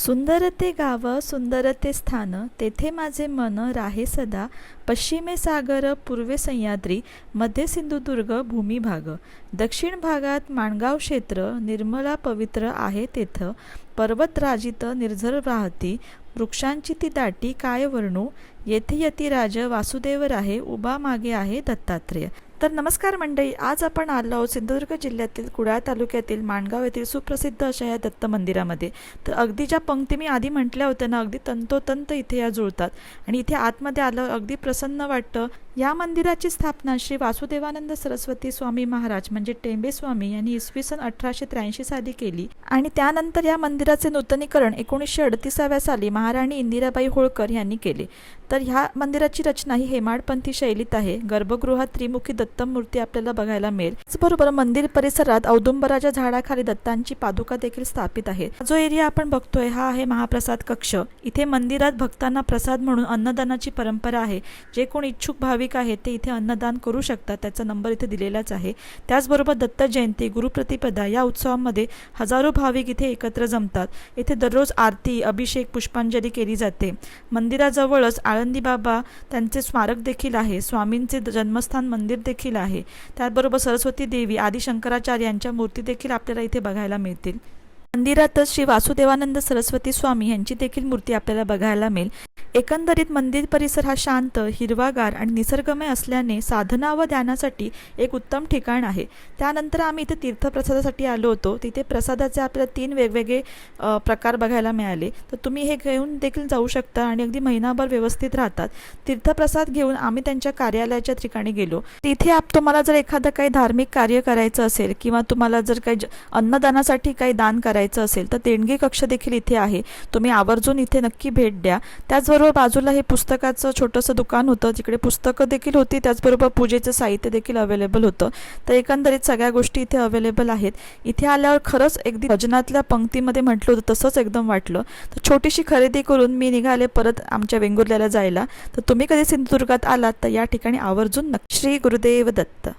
सुंदर ते गाव सुंदर ते स्थान तेथे माझे मन राहे सदा. पश्चिमे सागर पूर्वे सह्याद्री मध्य सिंधुदुर्ग भूमिभाग. दक्षिण भागात माणगाव क्षेत्र निर्मला पवित्र आहे तेथ. पर्वतराजित निर्झर राहती वृक्षांची ती दाटी काय वर्णू येथे यती राज वासुदेव राहे उभा मागे आहे दत्तात्रेय. तर नमस्कार मंडळी आज आपण आलो आहोत सिंधुदुर्ग जिल्ह्यातील कुडाळ तालुक्यातील माणगाव येथील सुप्रसिद्ध अशा या दत्त मंदिरामध्ये. तर अगदी ज्या पंक्ती मी आधी म्हटल्या होत्या ना अगदी तंतोतंत इथे या जुळतात. आणि इथे आतमध्ये आलं अगदी प्रसन्न वाटतं. या मंदिराची स्थापना श्री वासुदेवानंद सरस्वती स्वामी महाराज म्हणजे टेंबे स्वामी यांनी इसवी सन अठराशे त्र्याऐंशी साली केली. आणि त्यानंतर या मंदिराचे नूतनीकरण एकोणीसशे अडतीसाव्या साली महाराणी इंदिराबाई होळकर यांनी केले. तर ह्या मंदिराची रचना ही हेमाडपंथी शैलीत आहे. गर्भगृहात त्रिमुखी दत्त मूर्ती आपल्याला बघायला मिळेल. त्याचबरोबर मंदिर परिसरात औदुंबराच्या झाडाखाली दत्तांची पादुका देखील स्थापित आहे जो एरिया आपण बघतोय हा आहे महाप्रसाद कक्ष. इथे मंदिरात भक्तांना प्रसाद म्हणून अन्नदानाची परंपरा आहे. जे कोण इच्छुक भाविक आहेत ते इथे अन्नदान करू शकतात. त्याचा नंबर इथे दिलेलाच आहे. त्याचबरोबर दत्त जयंती गुरुप्रतिपदा या उत्सवामध्ये हजारो भाविक इथे एकत्र जमतात. इथे दररोज आरती अभिषेक पुष्पांजली केली जाते. मंदिराजवळच आळंदी बाबा त्यांचे स्मारक देखील आहे. स्वामींचे जन्मस्थान मंदिर देखील आहे. त्याचबरोबर सरस्वती देवी आदी शंकराचार्य यांच्या मूर्ती देखील आपल्याला इथे बघायला मिळतील. मंदिरातच श्री वासुदेवानंद सरस्वती स्वामी यांची देखील मूर्ती आपल्याला बघायला मिळेल. एकंदरीत मंदिर परिसर हा शांत हिरवागार आणि निसर्गमय असल्याने साधना व ध्यानासाठी एक उत्तम ठिकाण आहे. त्यानंतर आम्ही इथे तीर्थप्रसादासाठी आलो होतो. तिथे प्रसादाचे आपल्याला तीन वेगवेगळे प्रकार बघायला मिळाले. तर तुम्ही हे घेऊन देखील जाऊ शकता आणि अगदी महिनाभर व्यवस्थित राहतात. तीर्थप्रसाद घेऊन आम्ही त्यांच्या कार्यालयाच्या ठिकाणी गेलो. तिथे आप तुम्हाला जर एखादं काही धार्मिक कार्य करायचं असेल किंवा तुम्हाला जर काही ज- अन्नदानासाठी काही दान करायचं असेल तर देणगी कक्ष देखील इथे आहे. तुम्ही आवर्जून इथे नक्की भेट द्या. त्याचबरोबर बाजूला हे पुस्तकाचं छोटंसं दुकान होतं. जिकडे पुस्तकं देखील होती. त्याचबरोबर पूजेचं साहित्य देखील अवेलेबल होतं. तर एकंदरीत सगळ्या गोष्टी इथे अवेलेबल आहेत. इथे आल्यावर खरंच अगदी भजनातल्या पंक्तीमध्ये म्हटलं होतं तसंच एकदम वाटलं. तर छोटीशी खरेदी करून मी निघाले परत आमच्या वेंगुर्ल्याला जायला. तर तुम्ही कधी सिंधुदुर्गात आलात तर या ठिकाणी आवर्जून श्री गुरुदेव दत्त.